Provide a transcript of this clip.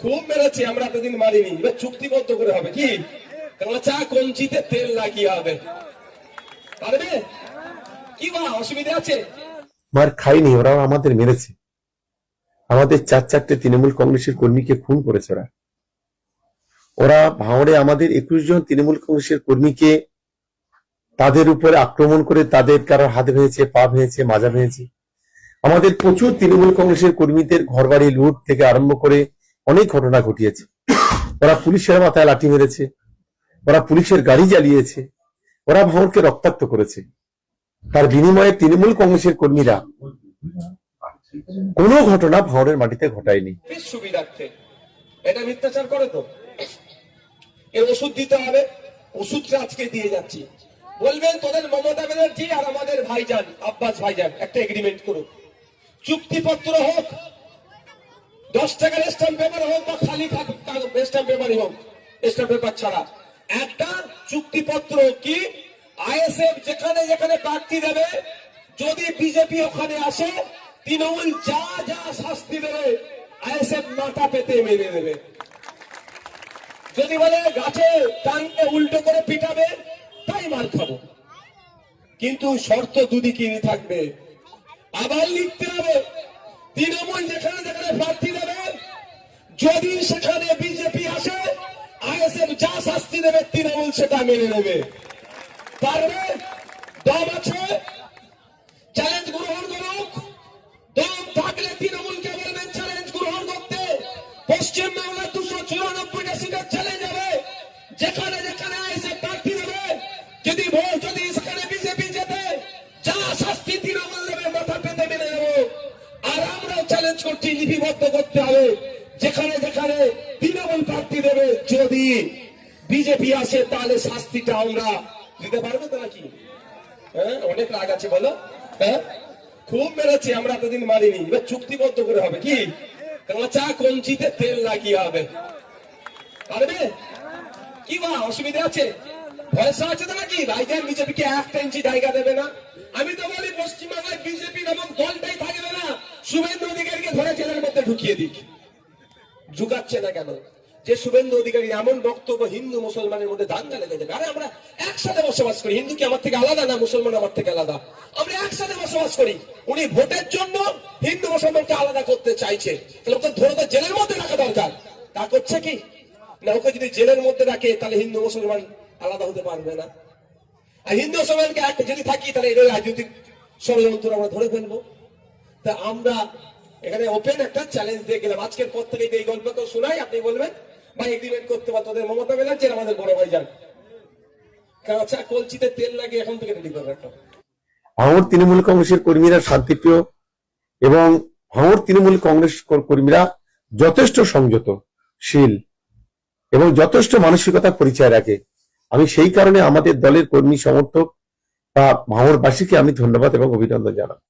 খুব মেরেছি, আমরা এতদিন মারিনি। এবার চুক্তিবদ্ধ করে হবে। কি? কাঁচা কঞ্চিতে তেল লাগিয়ে হবে। পারবে? কি বা অসুবিধা আছে? মার খাইনি ওরা আমাদের মেরেছে। আমাদের চার চারটে তৃণমূল কংগ্রেসের কর্মীকে খুন করেছে ওরা। ওরা ভাঁড়ে আমাদের একুশ জন তৃণমূল কংগ্রেসের কর্মীকে তাদের উপরে আক্রমণ করে তাদের কারোর হাত ভেঙেছে, পা ভেঙেছে, মাজা ভেঙেছে। আমাদের প্রচুর তৃণমূল কংগ্রেসের কর্মীদের ঘরবাড়ি লুট থেকে আরম্ভ করে অনেক ঘটনা ঘটিয়েছে। ওরা পুলিশের মাথায় লাঠি মেরেছে, ওরা পুলিশের গাড়ি জ্বালিয়েছে, ওরা ভাঁড়কে রক্তাক্ত করেছে। তার বিনিময়ে তৃণমূল কংগ্রেসের কর্মীরা কোনো ঘটনা ভাঁড়ের মাটিতে ঘটায়নি। এটা মিথ্যাচার করে তো। এর ওষুধ দিতে হবে, ওষুধটা আজকে দিয়ে যাচ্ছি। বলবেন, তোদের মমতা ব্যানার্জি আর আমাদের ভাইজান, আব্বাস ভাইজান, একটা এগ্রিমেন্ট করুক চুক্তিপত্র হোক দশ টাকার স্ট্যাম্প পেপার হোক বা খালি স্ট্যাম্প পেপারই হোক স্ট্যাম্প পেপার ছাড়া। একটা চুক্তিপত্র কি? আইএসএফ যেখানে যেখানে প্রার্থী দেবে, যদি বিজেপি ওখানে আসে, তৃণমূল যা যা শাস্তি দেবে, আইএসএফ মাথা পেতে মেরে দেবে। যদি বলে গাছে টানকে উল্টো করে পিটাবে, তাই মার খাব। কিন্তু শর্ত দুদিকেই থাকবে। আবার লিখতে হবে, তৃণমূল যেখানে যেখানে প্রার্থী যদি সেখানে বিজেপি আসে, আইএসএফ যা শাস্তি দেবে, তৃণমূল সেটা মেনে নেবে। পারবে? দম আছে? চ্যালেঞ্জ গ্রহণ করুক। দম থাকলে তৃণমূলকে বলবেন চ্যালেঞ্জ গ্রহণ করতে। পশ্চিম দুশো চুরানব্বইটা সিটের চ্যালেঞ্জ হবে। যেখানে যেখানে আইএসএফ প্রার্থী দেবে, যদি ভোট যদি সেখানে বিজেপি যেতে যা শাস্তি তৃণমূল দেবে মাথা পেতে মেনে নেব। আর আমরাও চ্যালেঞ্জ করছি, লিপিবদ্ধ করতে হবে। যেখানে যেখানে তৃণমূল প্রার্থী দেবে, যদি বিজেপি আসে, তাহলে শাস্তিটা আমরা দিতে পারব তো নাকি? হ্যাঁ অনেক রাগ আছে, বলো। হ্যাঁ খুব মেরেছি, আমরা এতদিন মারিনি। এবার চুক্তিবদ্ধ করে হবে কি? কাঁচা কঞ্চিতে তেল লাগিয়ে হবে। পারবে? কি বা, অসুবিধা আছে? ভরসা আছে তো নাকি? ভাইজান বিজেপিকে একটা ইঞ্চি জায়গা দেবে না। আমি তো বলি পশ্চিমবাংলায় বিজেপি নামক দলটাই থাকবে না, শুভেন্দু অধিকারীকে ধরে জেলের মধ্যে ঢুকিয়ে দিক। ঢুকাচ্ছে না কেন? যে শুভেন্দু অধিকারী এমন বক্তব্য হিন্দু মুসলমানের মধ্যে দাঙ্গা লেগে যাবে। আরে আমরা একসাথে বসবাস করি। হিন্দু কি আমার থেকে আলাদা না মুসলমান আমার থেকে আলাদা? আমরা একসাথে বসবাস করি। উনি ভোটের জন্য হিন্দু মুসলমানকে আলাদা করতে চাইছে। তাহলে ওকে ধরে তো জেলের মধ্যে রাখা দরকার। তা করছে কি? না, ওকে যদি জেলের মধ্যে রাখে, তাহলে হিন্দু মুসলমান আলাদা হতে পারবে না। আর হিন্দু মুসলমানকে একটা যদি থাকি, তাহলে এটা রাজনৈতিক ষড়যন্ত্র আমরা ধরে ফেলব। তা আমরা এখানে ওপেন একটা চ্যালেঞ্জ দিয়ে গেলাম। আজকের পর থেকে এই গল্প তো শোনাই, আপনি বলবেন? ভাই এগ্রিমেন্ট করতে পারতো তোদের মমতা ব্যানার্জি আমাদের বড় ভাই যান কাঁচা কলচিতে তেল লাগে এখন থেকে রেডি করে রাখো ভাঙড় তৃণমূল কংগ্রেসের কর্মীরা শান্তিপ্রিয় এবং ভাঙড় তৃণমূল কংগ্রেস কর্মীরা যথেষ্ট সংযত শীল এবং যথেষ্ট মানসিকতা পরিচয় রাখে। আমি সেই কারণে আমাদের দলের কর্মী সমর্থক বা ভাঙড়বাসীকে আমি ধন্যবাদ এবং অভিনন্দন জানাই